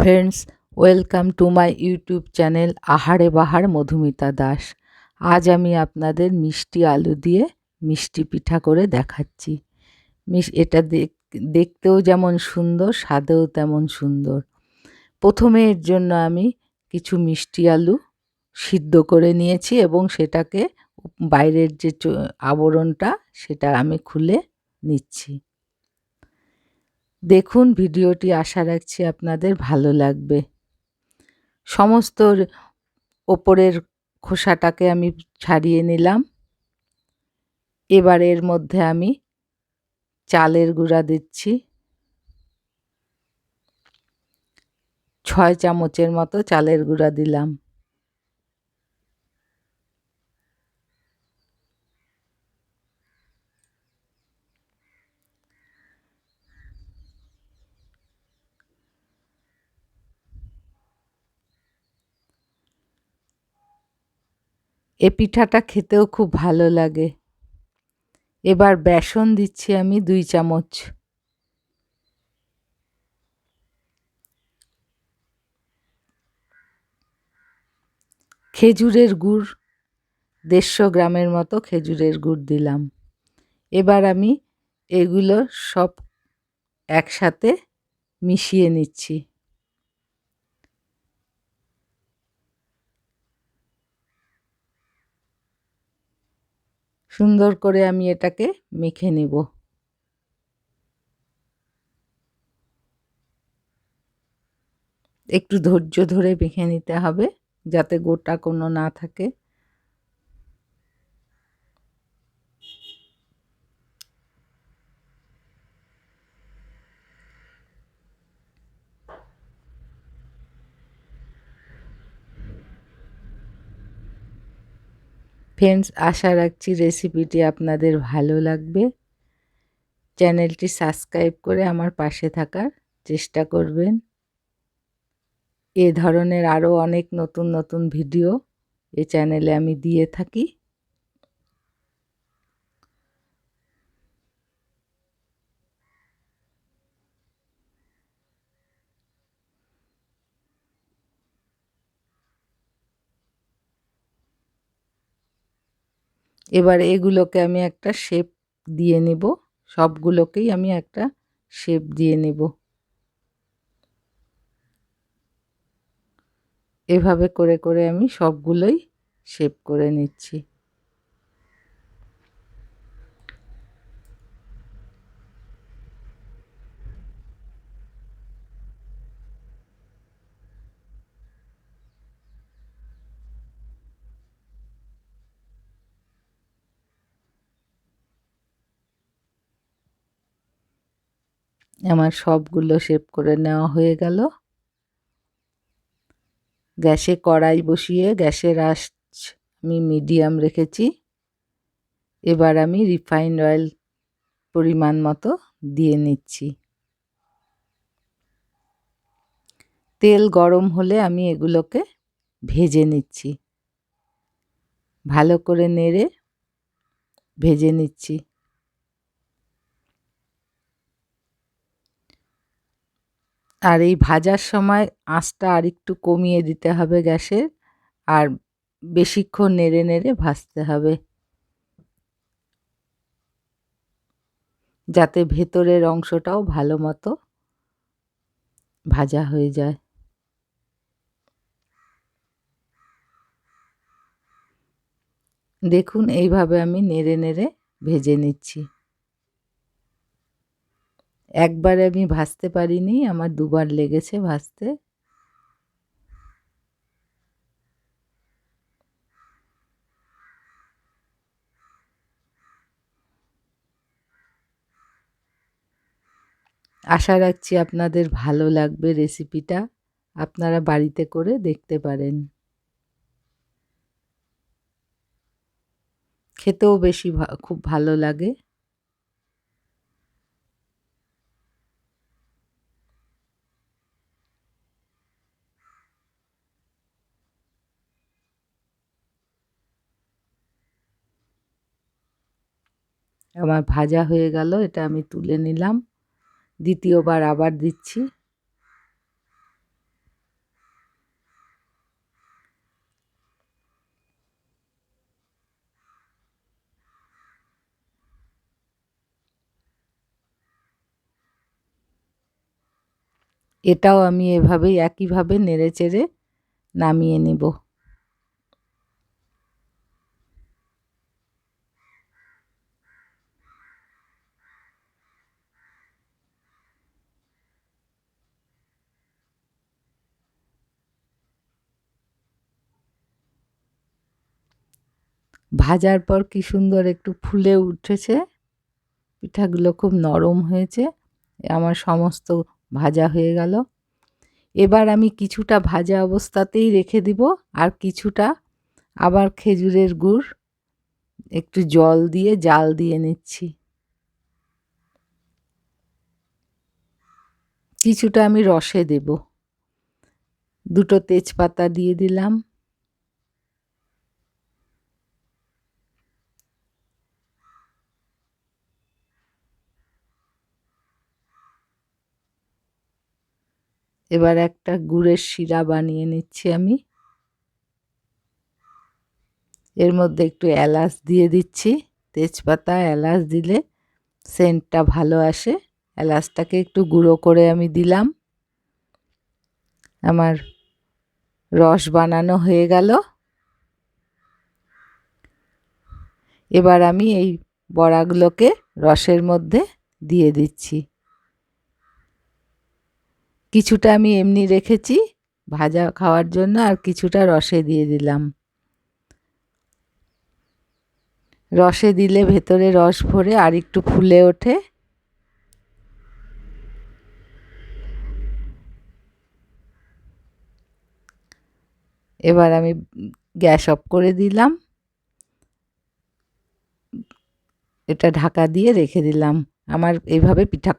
Friends welcome to my YouTube channel Ahare Bahar Madhumita Das আজ আমি আপনাদের মিষ্টি আলু দিয়ে মিষ্টি পিঠা করে দেখাচ্ছি। এটা দেখতেও যেমন সুন্দর, স্বাদেও তেমন সুন্দর। প্রথমে এর জন্য আমি কিছু মিষ্টি আলু সিদ্ধ করে নিয়েছি এবং সেটাকে বাইরের যে আবরণটা, সেটা আমি খুলে নিচ্ছি। দেখুন ভিডিওটি, আশা রাখছি আপনাদের ভালো লাগবে। সমস্ত ওপরের খোসাটাকে আমি ছাড়িয়ে নিলাম। এবার এর মধ্যে আমি চালের গুঁড়া দিচ্ছি। ছয় চামচের মতো চালের গুঁড়া দিলাম। এ পিঠাটা খেতেও খুব ভালো লাগে। এবার বেসন দিচ্ছি আমি দুই চামচ। খেজুরের গুড়, দেড়শো গ্রামের মতো খেজুরের গুড় দিলাম। এবার আমি এগুলো সব একসাথে মিশিয়ে নিচ্ছি। সুন্দর করে আমি এটাকে মেখে নেব। একটু ধৈর্য ধরে মেখে নিতে হবে যাতে গোটা কোনো না থাকে। ফ্রেন্ডস আশা রাখছি রেসিপিটি আপনাদের ভালো লাগবে। চ্যানেলটি সাবস্ক্রাইব করে আমার পাশে থাকার চেষ্টা করবেন। এ ধরনের আরও অনেক নতুন নতুন ভিডিও এ চ্যানেলে আমি দিয়ে থাকি। এবার এগুলোকে আমি একটা শেপ দিয়ে নেব। সবগুলোকেই আমি একটা শেপ দিয়ে নেব। এভাবে করে করে আমি সবগুলোই শেপ করে নিচ্ছি। আমার সবগুলো শেপ করে নেওয়া হয়ে গেল। গ্যাসে কড়াই বসিয়ে গ্যাসের আঁচ আমি মিডিয়াম রেখেছি। এবার আমি রিফাইন্ড অয়েল পরিমাণ মতো দিয়ে নিচ্ছি। তেল গরম হলে আমি এগুলোকে ভেজে নিচ্ছি। ভালো করে নেড়ে ভেজে নিচ্ছি। আর এই ভাজার সময় আঁচটা আর একটু কমিয়ে দিতে হবে গ্যাসের আর বেশিক্ষণ নেড়ে নেড়ে ভাজতে হবে। যাতে ভেতরের অংশটাও ভালো মতো ভাজা হয়ে যায়। দেখুন, এইভাবে আমি নেড়ে নেড়ে ভেজে নিচ্ছি। একবার আমি ভাজতে পারিনি, আমার দুবার লেগেছে ভাজতে আশা রাখছি আপনাদের ভালো লাগবে রেসিপিটা, আপনারা বাড়িতে করে দেখতে পারেন। খেতেও বেশি খুব ভালো লাগে। আমার ভাজা হয়ে গেল, এটা আমি তুলে নিলাম। দ্বিতীয়বার আবার দিচ্ছি। এটাও আমি এভাবেই একইভাবে নেড়ে চেড়ে নামিয়ে নেব। ভাজার পর কি সুন্দর একটু ফুলে উঠেছে। পিঠাগুলো খুব নরম হয়েছে। আমার সমস্ত ভাজা হয়ে গেল। এবার আমি কিছুটা ভাজা অবস্থাতেই রেখে দিব আর কিছুটা আবার খেজুরের গুড়, একটু জল দিয়ে জাল দিয়ে নিচ্ছি। কিছুটা আমি রসে দেব। দুটো তেজপাতা দিয়ে দিলাম। এবার একটা গুড়ের শিরা বানিয়ে নিচ্ছি আমি। এর মধ্যে একটু এলাচ দিয়ে দিচ্ছি। তেজপাতা, এলাচ দিলে সেন্টটা ভালো আসে। এলাচটাকে একটু গুঁড়ো করে আমি দিলাম। আমার রস বানানো হয়ে গেল। এবার আমি এই বড়াগুলোকে রসের মধ্যে দিয়ে দিচ্ছি। কিছুটা আমি এমনি রেখেছি, ভাজা খাওয়ার জন্য আর কিছুটা রসে দিয়ে দিলাম। রসে দিলে ভেতরে রস ভরে আর একটু ফুলে ওঠে। এবার আমি গ্যাস অফ করে দিলাম। এটা ঢাকা দিয়ে রেখে দিলাম। আমার এইভাবে পিঠা